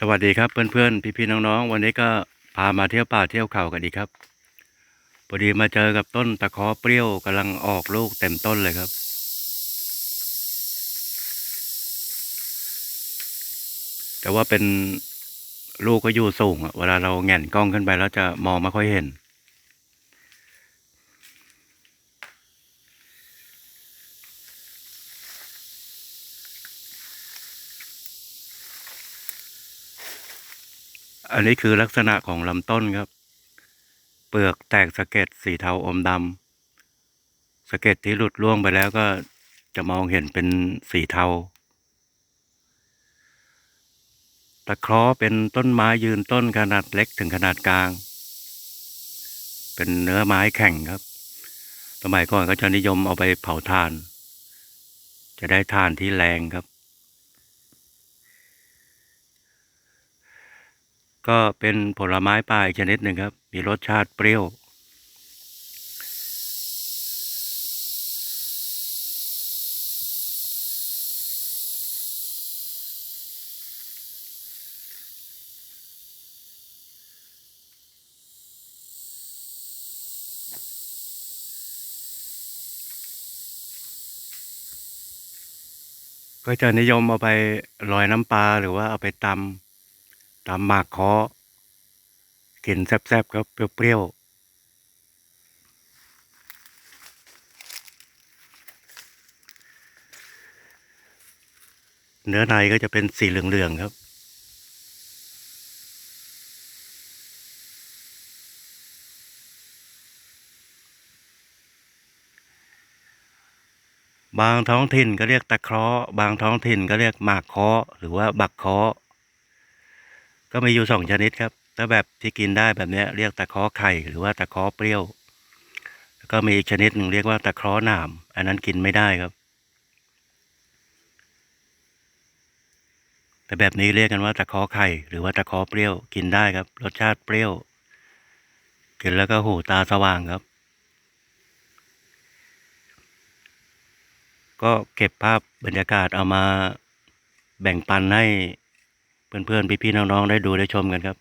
สวัสดีครับเพื่อนๆ พี่ๆน้องๆ วันนี้ก็พามาเที่ยวป่าเที่ยวเขากันอีกครับพอดีมาเจอกับต้นตะเคอเปรี้ยวกำลังออกลูกเต็มต้นเลยครับ แต่ว่าเป็นลูกก็อยู่สูงอะเวลาเราแง่นกล้องขึ้นไปแล้วจะมองไม่ค่อยเห็น อันนี้คือลักษณะของลำต้นครับ เปลือกแตกสะเก็ดสีเทาอมดำสะเก็ดที่หลุดร่วงไปแล้วก็จะมองเห็นเป็นสีเทา ตะเคราะเป็นต้นไม้ยืนต้นขนาดเล็กถึงขนาดกลาง เป็นเนื้อไม้แข็งครับ สมัยก่อนก็จะนิยมเอาไปเผาถ่าน จะได้ถ่านที่แรงครับ ก็เป็นผลไม้ป่าอีกชนิดหนึ่งครับ มีรสชาติเปรี้ยว ก็จะนิยมเอาไปลอยน้ำปลาหรือว่าเอาไปตำ ตำหมากคาะกินแซ่บๆครับเปรี้ยวๆเนื้อในก็จะเป็นสีเหลือง ๆ ครับ บางท้องถิ่นก็เรียกตะเคราะห์บางท้องถิ่นก็เรียกหมากเคาะหรือว่าบักเคาะ ก็มีอยู่สองชนิดครับถ้าแบบที่กินได้แบบนี้เรียกตะเคราะไข่หรือว่าตะเคราะเปรี้ยว แล้วก็มีอีกชนิดหนึ่งเรียกว่าตะเคราะหนาม อันนั้นกินไม่ได้ครับ แต่แบบนี้เรียกกันว่าตะเคราะไข่หรือว่าตะเคราะเปรี้ยวกินได้ครับ รสชาติเปรี้ยว กินแล้วก็หูตาสว่างครับ ก็เก็บภาพบรรยากาศเอามาแบ่งปันให้ เพื่อนๆพี่ๆน้องๆได้ดูได้ชมกันครับ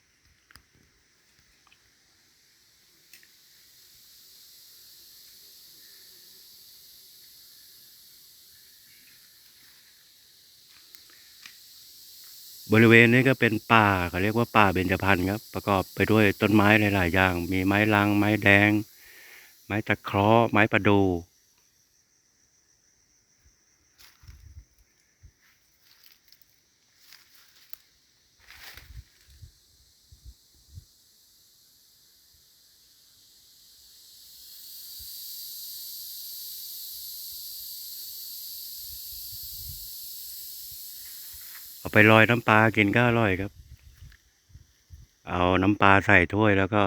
บริเวณนี้ก็เป็นป่าเขาเรียกว่าป่าเบญจพรรณครับ ประกอบไปด้วยต้นไม้หลายๆอย่าง มีไม้ลัง ไม้แดง ไม้ตะเคราะห์ไม้ประดู เอาไปลอยน้ำปลากินก็อร่อยครับ เอาน้ำปลาใส่ถ้วยแล้วก็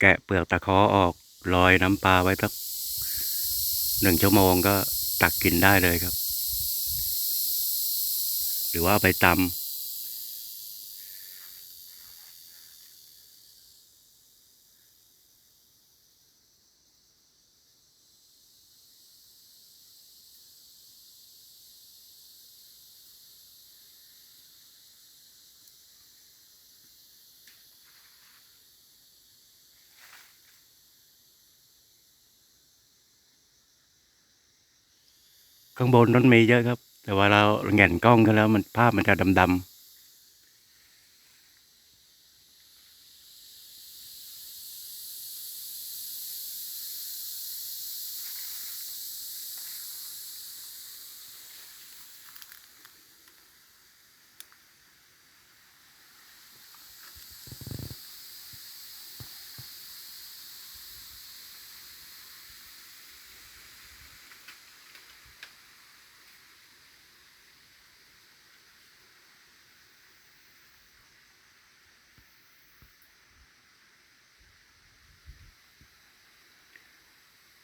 แกะเปลือกตะเคอออกลอยน้ำปลาไว้สักหนึ่งชั่วโมงก็ตักกินได้เลยครับ หรือว่าเอาไปตำ ข้างบนนั้นมีเยอะครับ แต่ว่าเราแง่นกล้องกันแล้วมันภาพมันจะดำๆ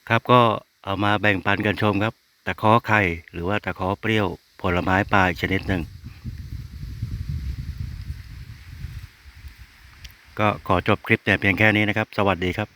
ครับก็เอามาแบ่งปันกันชมครับ ตะเคอไข่หรือว่าตะเคอเปรี้ยวผลไม้ปลาชนิดหนึ่ง ก็ขอจบคลิปแต่เพียงแค่นี้นะครับ สวัสดีครับ